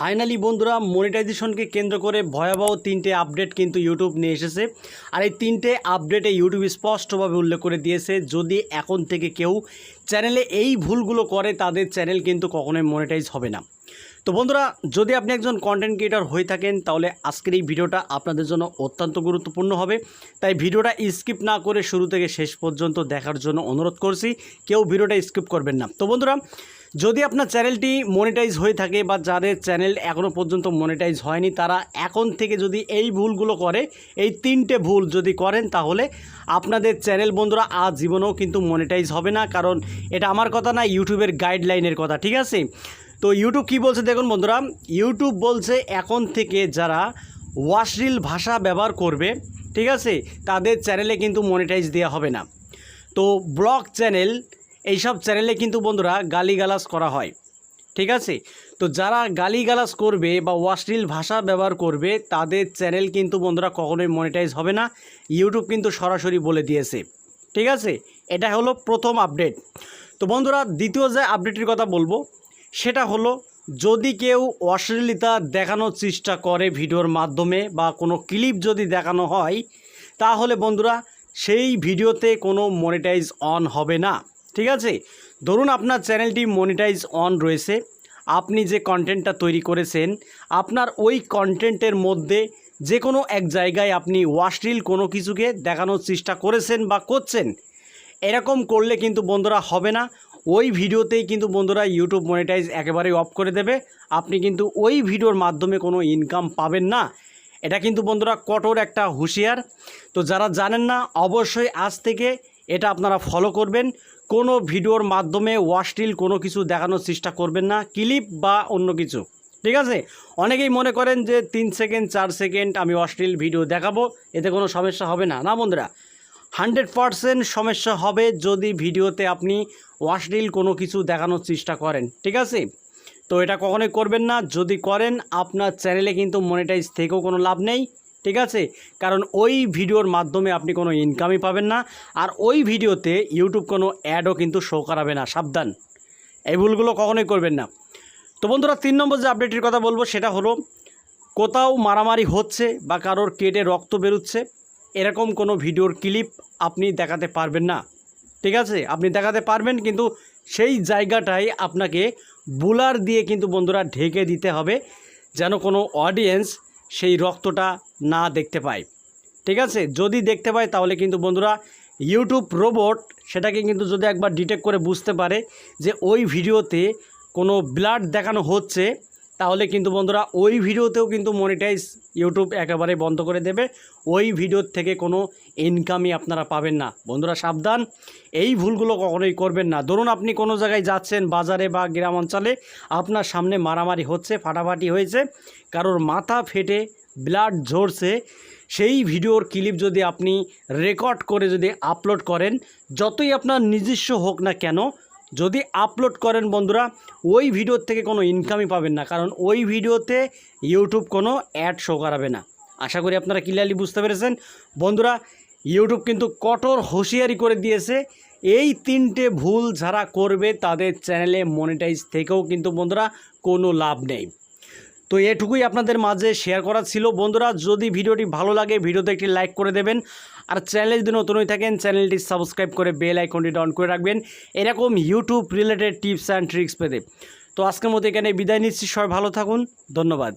Finally বন্ধুরা মনিটাইজেশনকে কেন্দ্র করে ভয়াবহ তিনটে আপডেট কিন্তু ইউটিউব নিয়ে এসেছে। আর এই তিনটে আপডেটে ইউটিউব স্পষ্টভাবে উল্লেখ করে দিয়েছে, যদি এখন থেকে কেউ চ্যানেলে এই ভুলগুলো করে, তাদের চ্যানেল কিন্তু কখনোই মনিটাইজ হবে না। তো বন্ধুরা, যদি আপনি একজন কন্টেন্ট ক্রিয়েটর হয়ে থাকেন, তাহলে আজকের এই ভিডিওটা আপনাদের জন্য অত্যন্ত গুরুত্বপূর্ণ হবে। তাই ভিডিওটা স্কিপ না করে শুরু থেকে শেষ পর্যন্ত দেখার জন্য অনুরোধ করছি, কেউ ভিডিওটা স্কিপ করবেন না। তো বন্ধুরা যদি আপনার চ্যানেলটি মনিটাইজ হয়ে থাকে বা যাদের চ্যানেল এখনও পর্যন্ত মনিটাইজ হয়নি, তারা এখন থেকে যদি এই ভুলগুলো করে, এই তিনটে ভুল যদি করেন, তাহলে আপনাদের চ্যানেল বন্ধুরা আজ জীবনেও কিন্তু মনিটাইজ হবে না। কারণ এটা আমার কথা না, ইউটিউবের গাইডলাইনের কথা, ঠিক আছে? তো ইউটিউব কি বলছে দেখুন বন্ধুরা, ইউটিউব বলছে এখন থেকে যারা ওয়াশরিল ভাষা ব্যবহার করবে, ঠিক আছে? তাদের চ্যানেলে কিন্তু মনিটাইজ দেওয়া হবে না। তো ব্লগ চ্যানেল এইসব চ্যানেলে কিন্তু বন্ধুরা গালিগালাজ করা হয়। ঠিক আছে? তো যারা গালিগালাজ করবে বা ওয়াশরিল ভাষা ব্যবহার করবে, তাদের চ্যানেল কিন্তু বন্ধুরা কখনোই মনিটাইজ হবে না। ইউটিউব কিন্তু সরাসরি বলে দিয়েছে। ঠিক আছে? এটা হলো প্রথম আপডেট তো বন্ধুরা, দ্বিতীয় যে আপডেটের কথা বলব, সেটা হলো যদি কেউ অশ্লীলতা দেখানোর চেষ্টা করে ভিডিওর মাধ্যমে বা কোনো ক্লিপ যদি দেখানো হয়, তাহলে বন্ধুরা সেই ভিডিওতে কোনো মনিটাইজ অন হবে না। ঠিক আছে? ধরুন আপনার চ্যানেলটি মনিটাইজ অন রয়েছে। আপনি যে কন্টেন্টটা তৈরি করেছেন, আপনার ওই কন্টেন্টের মধ্যে যে কোনো এক জায়গায় আপনি ওয়াশরিল কোনো কিছুকে দেখানোর চেষ্টা করেছেন বা করছেন, এরকম করলে কিন্তু বন্ধুরা হবে না। ওই ভিডিওতেই কিন্তু বন্ধুরা ইউটিউব মনিটাইজ একেবারেই অফ করে দেবে। আপনি কিন্তু ওই ভিডিওর মাধ্যমে কোনো ইনকাম পাবেন না। এটা কিন্তু বন্ধুরা কঠোর একটা হুঁশিয়ার। তো যারা জানেন না, অবশ্যই আজ থেকে এটা আপনারা ফলো করবেন। কোনো ভিডিওর মাধ্যমে ওয়াশটিল কোনো কিছু দেখানোর চেষ্টা করবেন না ক্লিপ বা অন্য কিছু। ঠিক আছে? অনেকেই মনে করেন যে তিন সেকেন্ড চার সেকেন্ড আমি অশ্লীল ভিডিও দেখাবো, এতে কোনো সমস্যা হবে না। না বন্ধুরা হান্ড্রেড পারসেন্ট সমস্যা হবে যদি ভিডিওতে আপনি অশ্লীল কোনো কিছু দেখানোর চেষ্টা করেন। ঠিক আছে? তো এটা কখনোই করবেন না। যদি করেন, আপনার চ্যানেলে কিন্তু মনিটাইজ থেকেও কোনো লাভ নেই। ঠিক আছে? কারণ ওই ভিডিওর মাধ্যমে আপনি কোনো ইনকামই পাবেন না, আর ওই ভিডিওতে ইউটিউব কোনো অ্যাডও কিন্তু শো করাবে না, সাবধান। এই ভুলগুলো কখনোই করবেন না। তো বন্ধুরা, তিন নম্বর যে আপডেটের কথা বলব, সেটা হলো, কোথাও মারামারি হচ্ছে বা কারোর কেটে রক্ত বেরোচ্ছে, এরকম কোনো ভিডিওর ক্লিপ আপনি দেখাতে পারবেন না। ঠিক আছে? আপনি দেখাতে পারবেন, কিন্তু সেই জায়গাটায় আপনাকে বুলার দিয়ে কিন্তু বন্ধুরা ঢেকে দিতে হবে, যেন কোনো অডিয়েন্স সেই রক্তটা না দেখতে পায়। ঠিক আছে? যদি দেখতে পায়, তাহলে কিন্তু বন্ধুরা ইউটিউব রোবট সেটাকে কিন্তু যদি একবার ডিটেক্ট করে বুঝতে পারে যে ওই ভিডিওতে কোনো ব্লাড দেখানো হচ্ছে তাহলে কিন্তু বন্ধুরা ওই ভিডিওতেও কিন্তু মনিটাইজ ইউটিউব একেবারে বন্ধ করে দেবে। ওই ভিডিওর থেকে কোনো ইনকামই আপনারা পাবেন না। বন্ধুরা সাবধান, এই ভুলগুলো কখনোই করবেন না। ধরুন আপনি কোনো জায়গায় যাচ্ছেন, বাজারে বা গ্রাম অঞ্চলে, আপনার সামনে মারামারি হচ্ছে, ফাটাফাটি হয়েছে, কারোর মাথা ফেটে ব্লাড ঝরছে, সেই ভিডিওর ক্লিপ যদি আপনি রেকর্ড করে যদি আপলোড করেন, যতই আপনার নিজস্ব হোক না কেন যদি আপলোড করেন বন্ধুরা, ওই ভিডিওর থেকে কোনো ইনকামই পাবেন না, কারণ ওই ভিডিওতে ইউটিউব কোনো অ্যাড শো করাবে না। আশা করি আপনারা ক্লিয়ারলি বুঝতে পেরেছেন। বন্ধুরা ইউটিউব কিন্তু কঠোর হুঁশিয়ারি করে দিয়েছে। এই তিনটে ভুল যারা করবে, তাদের চ্যানেলে মনিটাইজ থেকেও কিন্তু বন্ধুরা কোনো লাভ নেই। তো এটুকুই আপনাদের মাঝে শেয়ার করা ছিল। বন্ধুরা, যদি ভিডিওটি ভালো লাগে, ভিডিওতে একটি লাইক করে দেবেন। আর চ্যানেলে যদি নতুন হয়ে থাকেন চ্যানেলটি সাবস্ক্রাইব করে বেল আইকনটি ডাউন করে রাখবেন। এরকম YouTube related tips and tricks পেতে। তো আজকের মতো এখানে বিদায় নিচ্ছি। সবাই ভালো থাকুন। ধন্যবাদ।